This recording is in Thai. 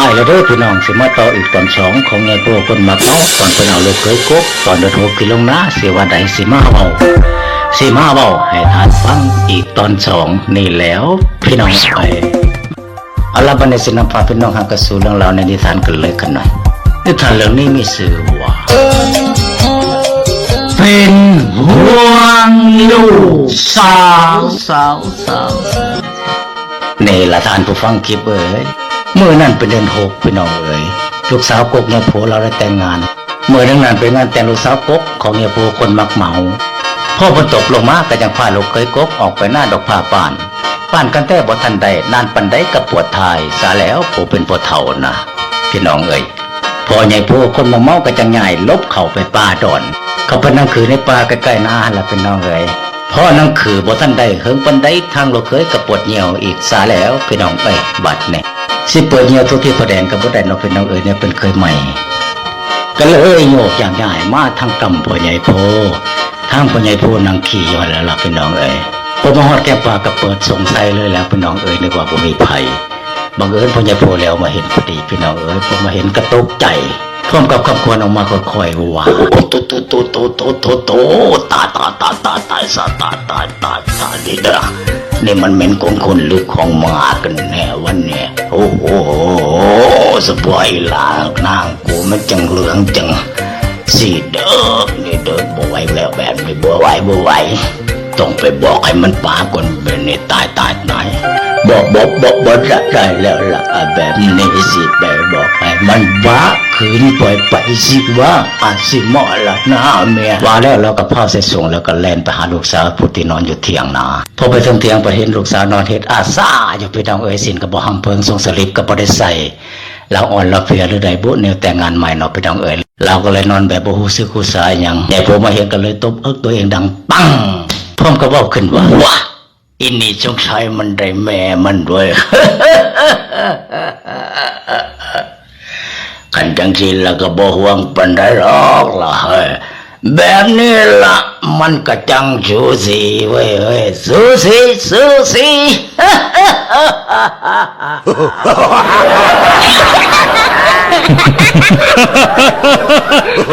มาอีกแล้วเด้อพี่น้องสิมาต่ออีกตอนสองของยายโปคนมักเมาตอนเพิ่นเอาลูกเคยกบตอนเดินโทกินลนะสิว่าใดสิมาเว้าสิมาเว้าให้ทานฟังอีกตอนสองนี่แล้ว พี่น้องไปเอาละบันี้สินำพาพี่น้องหากระสูเรื่องราวในนิทานกันเลยกันหน่อยนิทานเรื่องนี้มีชื่อว่าเป็นห่วงลูกสาวสาวสาวนี่ละท่านผู้ฟังคลิปเอ๋ย เมื่อนั้นเป็นเดือนหกพี่น้องเอ๋ยลูกสาวกกเนี่ยโผเราได้แต่งงาน เมื่อนั้นนั้นเป็นงานแต่งลูกสาวกกของเนี่ยโผคนมักเมาพ่อฝนตกลงมาก็ยังพาลูกเคยกกออกไปหน้าดอกผ้าป่านป่านกันแต่บ่ทันใดนานปันใดกับปวดทายซาแล้วผู้เป็นปวดเท่านะพี่น้องเอ๋ยพอใหญ่พวกคนมาเมาก็จะง่ายลบเข้าไปป่าดอน เขาไปนั่งคือในป่าใกล้ๆหน้าละเป็นน้องเอ๋ยพ่อนั่งคือบ่ทันได้เฮิงปันได้ทางเราเคยกับปวดเหี่ยวอีกสาแล้วพี่น้องเอ้ยบัดเนี่ย สิเปิดเหี่ยวทุกที่พอแดงกับบ่ได้เน้องเป็นน้องเอ๋ยเนี่ยเป็นเคยใหม่ ก็เลยโยกอย่างง่ายมาทางกำพ่อใหญ่โพทางพ่อใหญ่โพนังขี่ยู่หั่นแล้วล่ะพี่น้องเอ๋ยพอมาฮอดแก้ป่าก็เปิดสงสัยเลยแล้วพี่น้องเอ๋ยนึกว่าบ่มีภัยบังเอิญพ่อใหญ่โพแล้วมาเห็นพอดีพี่น้องเอ๋ยพอมาเห็นกระตกใจพร้อมกับคำควรออกมาค่อยๆว่าโตโตโตโตโตโตโตตายตายตายตายตายซะตายตายตายตายนี่เด้อ นี่มันเหม็นของคนหรือของหมากันแน่วันเนี่ยโอ้โหสบายลางนางกูมันจังเหลืองจังสีเด้อนี่เดินบ่ไหวแล้วแบบนี้บ่ไหวบ่ไหวต้องไปบอกให้มันปาก่อนเป็นนี่ตายตายตาย บอกบอกบอกบอกได้แล้วล่ะแบบนี้สิไปบอกให้มันบ้าคืนปล่อยไปสิว่าอาสิเหมาะละนะเมียว่าแล้วเราก็พาใส่ส่งแล้วก็แล่นไปหาลูกสาวผู้ที่นอนอยู่เถียงนาพอไปถึงเถียงไปเห็นลูกสาวนอนเฮ็ดอาซาอยู่พี่น้องเอ้ยสินก็บ่หังเพิงทรงสลิปก็บ่ได้ใส่เราอ่อนเราเพลียหรือใดบุแนวแต่งงานใหม่เนาะพี่น้องเอ้ยเราก็เลยนอนแบบบ่ฮู้สึกฮู้สาหยังยายผมมาเห็นก็เลยตบเอิกตัวเองดังปังพร้อมกับเว่าขึ้นว่าว้า อินนี่จงใช้มันได้แม่มันด้วยกันจังทีแล้วก็บ่ห่วงปันได้หรอกล่ะเฮ้ยแบบนี้ละมันก็จังสูสีเว้ยเฮ้ยสูสีสูสีเ